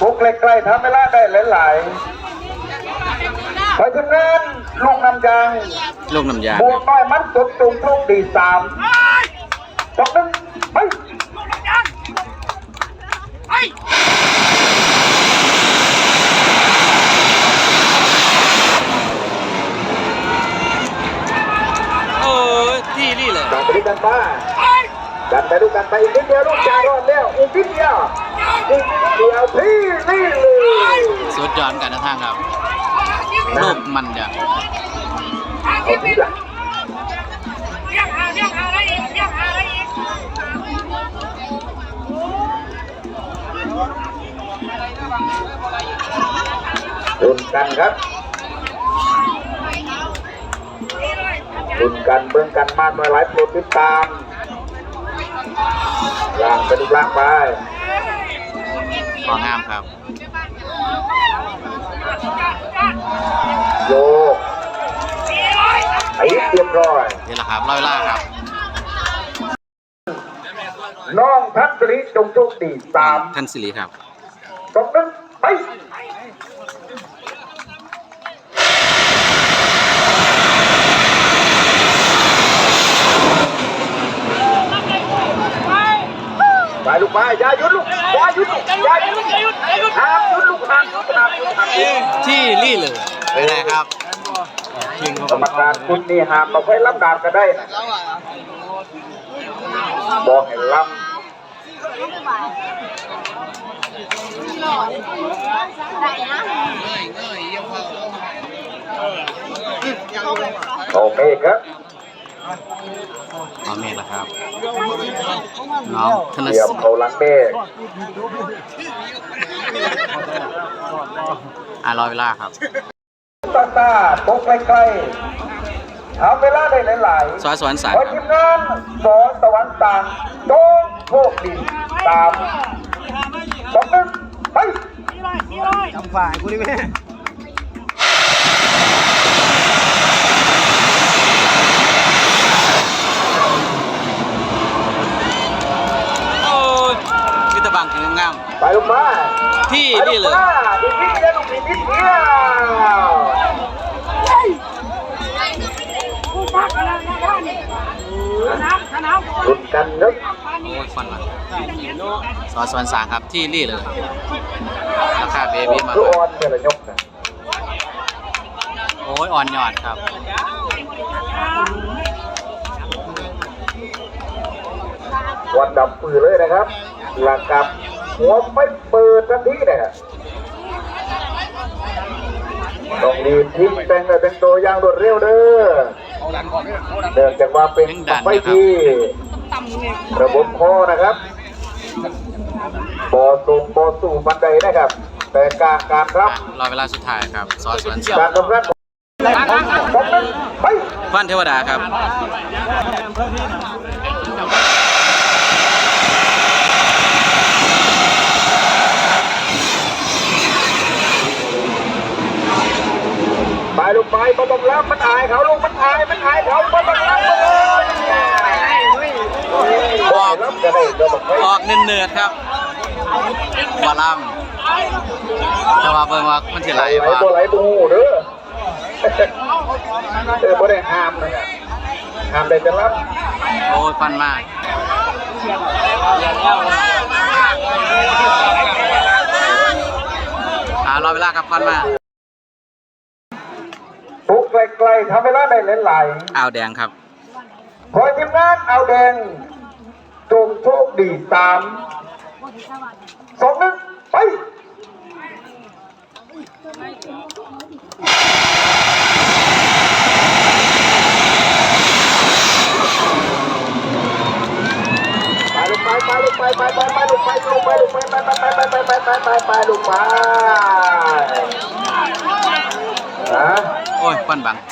บุกใกล้ๆทำเวลาได้หลายๆเพราะฉะนั้นลูกนำยางลูกน้ำยาบวกน้อยมันสุดจุงทุกดีสามตกหนึ่งไปโอ้ยที่นี่เลยดันไปด้วยกันมาดันไปด้วยกันไปอีกนิดเดียวลูกจารอดแล้วอีกนิดเดียวอีกนิด เดียวที่นี่เลยสุดยอดกันนะทางครับลูกมันจะเอาทีหลังรุนกันครับรุนกันเบื้องกันมากน้อยหลายโปรดติดตามล่างไปดูล่างไป ของามครับ โยกไอ้เรียมร้อยนี่แหละครับร้อยเวลาครับน้องทัศริจงโชคดีสามท่านสิริครับสองนึ่งไปไปลูกไปอย่าหยุดลูก อย่าหยุดอย่าหยุดลูกห้ามหยุดลูกห้ามหยุดห้ามหยุดห้ามหยุดที่นี่เลยเป็นไงครับกรรมการคุณนี่ห้ามมาไว้ลำดาบก็ได้นะบอกให้ลำโอเคครับ น้องเมฆละครับ น้องธนเตรียมสิทธิ์เขาหลังเมฆอะร้อยเวลาครับ ตาตาตกใกล้ๆทำเวลาได้หลายๆ ซอยสวรรค์สารขอคทีรับ มงานสอนตะวันต่างโดงโชคดีตามสองหนึ่งไปโอ้ยวิตาบังถึงงาม ไปลูกมา ที่ไปนี่ลูกเลยมาดีนิดเดียวลูกดีนิดเดียวหลุดกันนึกโอ้ยฟันละซอยสวรรค์สารครับที่นี่เลยราคาเบบี้มาคืออ่อนเนี่ยละยกนะโอ้ยอ่อนยอดครับวันดับปืนเลยนะครับหลังกับ หัวไม่เปิดทันทีนะครับต้องรีบทิ้งแต่งเลยเป็นตัวอย่างรวดเร็วเด้อเนื่องจากว่าเป็นไฟที่ระบบคอนะครับบอสูงบอสู่บันไดนะครับ แต่การการรับรอเวลาสุดท้ายครับซอยสวรรค์สารการรับผมนั้นไปฟันเทวดาครับ ไปลูกไปมาต้องรับมันอายเขาลูกมันอายมันอายเขามาต้องรับมาเลยบอกรับจะได้เดี๋ยวบอกให้ออกเนืดๆครับบอลลัมแต่ว่าเบิ่งว่ามันสิไหลไหลบ่ตัวไหลบูเด้อเออบ่ได้ห้ามนะครับห้ามได้จะรับโอ้ยฟันมากอ่ารอเวลาครับฟันมากทุก ไกลๆทำเวลาได้หลายๆอ้าวแดงครับขอทีมงานเอาแดงจงโชคดีสามสองหนึ่งไปไป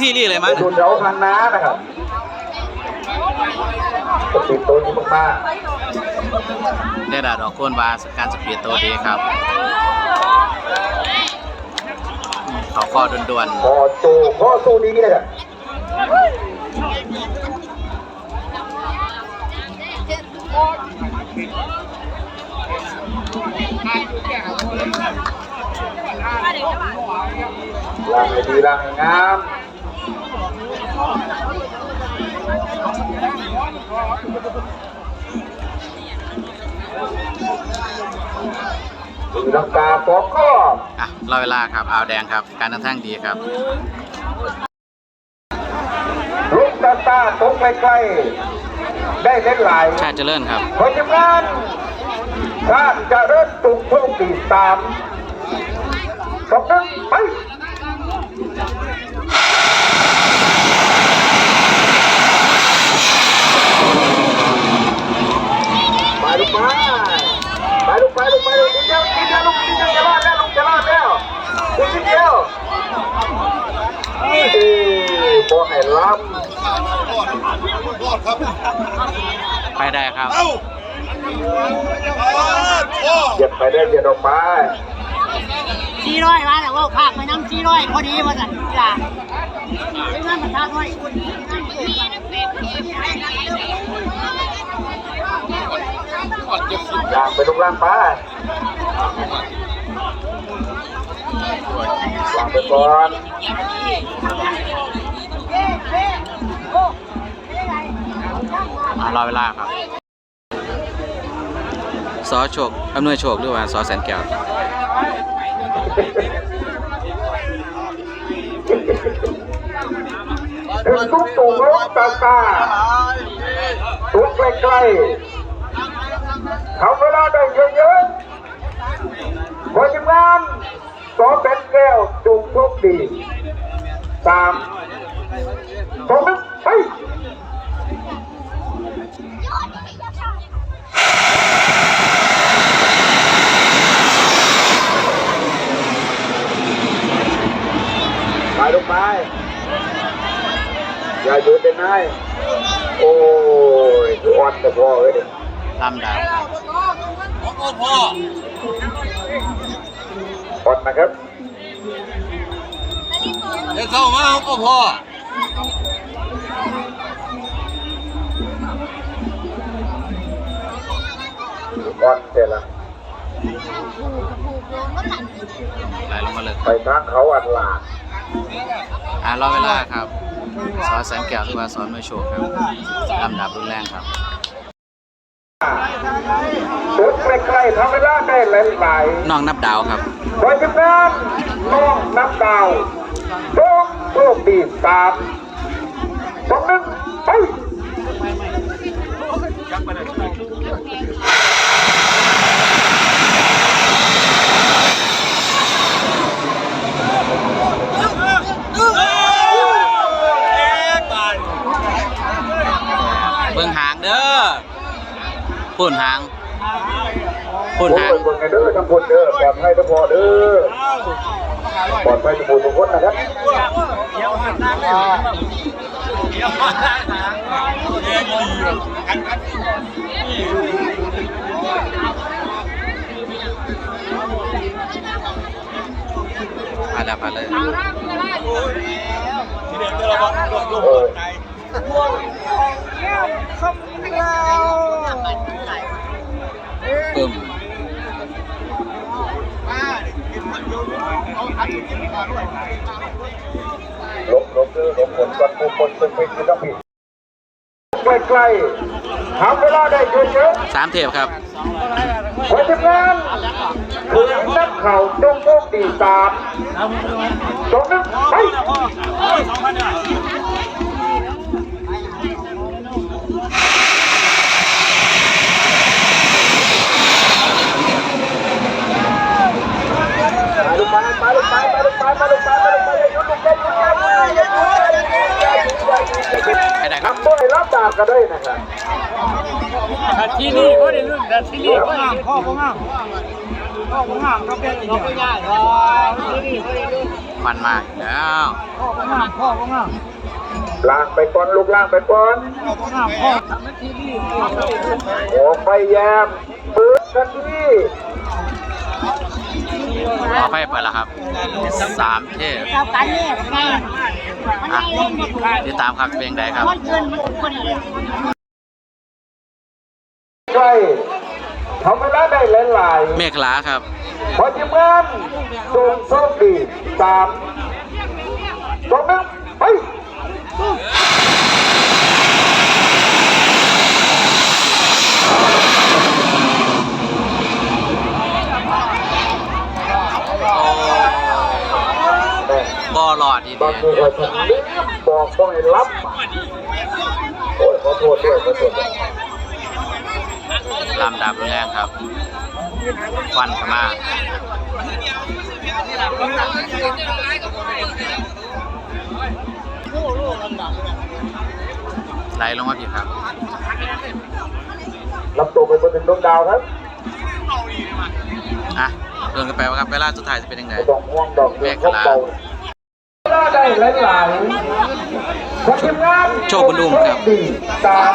ที่นี่เลยมั้งดูเดี๋ยวทางน้านะครับติดตัวนี้มากได้ดาดอกโคนบาสการสปีดตัวดีครับเขาข้อด่วนๆพอสู้พอสู้ดีนะครับ Hãy subscribe cho kênh Ghiền Mì Gõ Để không bỏ lỡ ล่างให้ดีล่างให้งามตี ลังกาปอกข้ออะรอเวลาครับอาวแดงครับ การทั้งทั้งดีครับลูกตาตาตกใกล้ๆได้เล่นหลายชาติเจริญครับขอทีมงานชาติเจะเริ่มตุกโชคตีสามสองหนึ่งไปไปลูกไปไปลูกไปลูกไปลูกนิดเดียวนิดเดียวลูกนิดเดียวจะรอดแล้วลูกจะรอดแล้วอีกนิดเดียวนี่พอให้ล้ำ ไปได้ครับ เหยียบไปได้เหยียบ ออกไปสี่ร้อยมาแต่ว่าภาคไปน้ำสี่ร้อยพอดีว่าสั่นจ้ะไม่งั้นมันท่าน้อยย่างไปลูกล่างไปวางไปก่อนอะรอเวลาครับ ซอโชคอำนวยโชคหรือว่าซอแสนแก้วถึงทุกตุ่มลูกตาตาตัวใกล้ๆเขาเวลาได้เยอะๆพอทีมงานสอเป็นแก้วจุงโชคดีสามสองหนึ่งไาอยู่เป็นนายโอ้ยอ่อนแต่พอเลยดิลำดาวครับอ่อนนะครับเดี๋ยวเข้ามาก็พออ่อนเสร็จละไหลลงมาเลยไปทางเขาอันหลากอะรอเวลาครับ ซอแสนแก้วหรือว่าซออำนวยโชคครับลำดับรุนแรงครับสุดใกล้ๆทำเวลาได้หลายน้องนับดาวครับๆพอทีมงานน้องนับดาวสองโชคดีสามสองหนึ่งไป เบิ่งหางเด้อ พ่นหางพ่นหางยคนไงเด้อทั้งคนเด้อปลอดภัยทั้งพอเด้อปลอดภัยทุกคนทุกคนนะครับผ่านแล้วผ่านเลยเอ อปึ้มลบลบเด้อลบผลกันผู้คนเป็นไปที่ต้องผิดใกล้ๆทำเวลาได้เยอะๆสามเทปครับๆพอทีมงานคือนักข่าวจงโชคดีสามสองหนึ่งไป มาลูกไปมาลูกไปมาลูกไปมาลูกไปมาลูกไปอย่าหยุดลูกอย่าหยุดอย่าหยุดอย่าหยุดอย่าหยุดอย่าหยุดอย่าหยุด ให้ได้ครับ ทำด้วยรับดาบกันด้วยนะครับ ที่นี่ก็ได้ลื่น แต่ที่นี่ก็งามพ่อก็งามพ่อก็งามก็เป็นอย่างนี้ง่ายที่นี่ก็ได้ลื่นมันมากอยู่แล้วพ่อก็งามพ่อก็งามล่างไปก่อนลูกล่างไปก่อนพ่อก็งามพ่อทำให้ที่นี่โอ้ไปแยมปืนกันที่ขอไฟเปิดแล้วครับสามเทปกับการเนี่ยแม่มันอะไม่เล่นมาถูกติดตามครับเพลงใดครับ มันเกินมันคนเลยใกล้ทำเวลาได้หลายเมฆลาครับๆพอทีมงานจงโชคดีสามสองหนึ่งไปบอหลอดดีบางทีเราฉันลืมบอกต้องให้รับ โอ้ยขอโทษด้วยขอโทษด้วยลำดับรุนแรงครับ ควันเข้ามาไหลลงมาพี่ครับรับตัวไปบนถึงดวงดาวครับอะเดินกันไปว่าครับเวลาสุดท้ายจะเป็นยังไงไม่ต้องห่วงดอกเบี้ยเขาเบาได้หลายๆขอทีมงานโชคบุญอุ้มครับ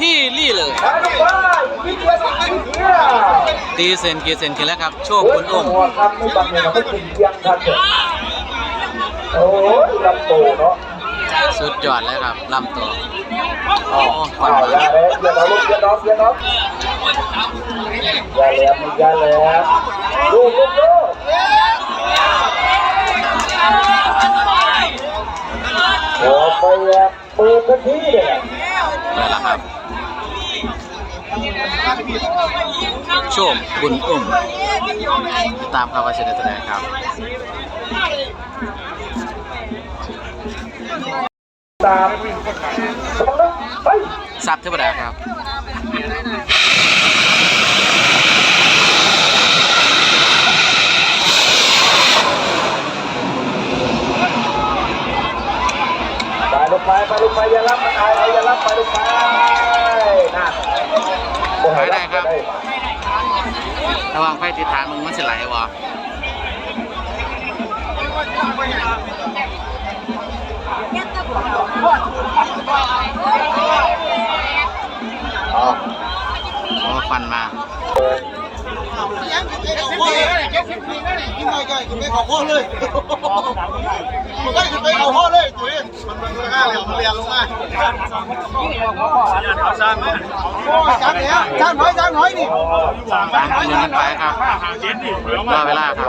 ที่รี่เลยไปลูกบ้านวิทยาศาสตร์วิทยาตีเซนกีเซนกินแล้วครับ โชคบุญอุ้มหัวคำไม่บังเนี่ยเราไม่ถึงเที่ยงครับโอ้ยลำโตเนาะสุดยอดเลยครับลำตัวอ๋ออ๋ออย่าเลยอย่าเราลูกอย่าน้องอย่าน้องอ ย่าแหลมอย่าแหลมลูกลูกลูกโอ้ไปแอบเปิดพื้นที่เลยนี่นแหละครับโชคบุญอุ้มตามคำว่าเชนแสดงครับสามสองหนึ่งไปซับเทวดาครับ ไปลูกไปไปลูกไป อย่ารับมันอย่ารับไปลูกไปนะไปได้ครับ ระวังไฟติดทางมึงมันสิไหลวะอ๋อโอ้ค วันมาไปเอาข้อเลยจุ้ยมันมันห้าเหลี่ยมมันเรียนลงมาจ้างเนี้ยจ้างน้อยจ้างน้อยนี่ไปเดินกันไปครับรอเวลาครับ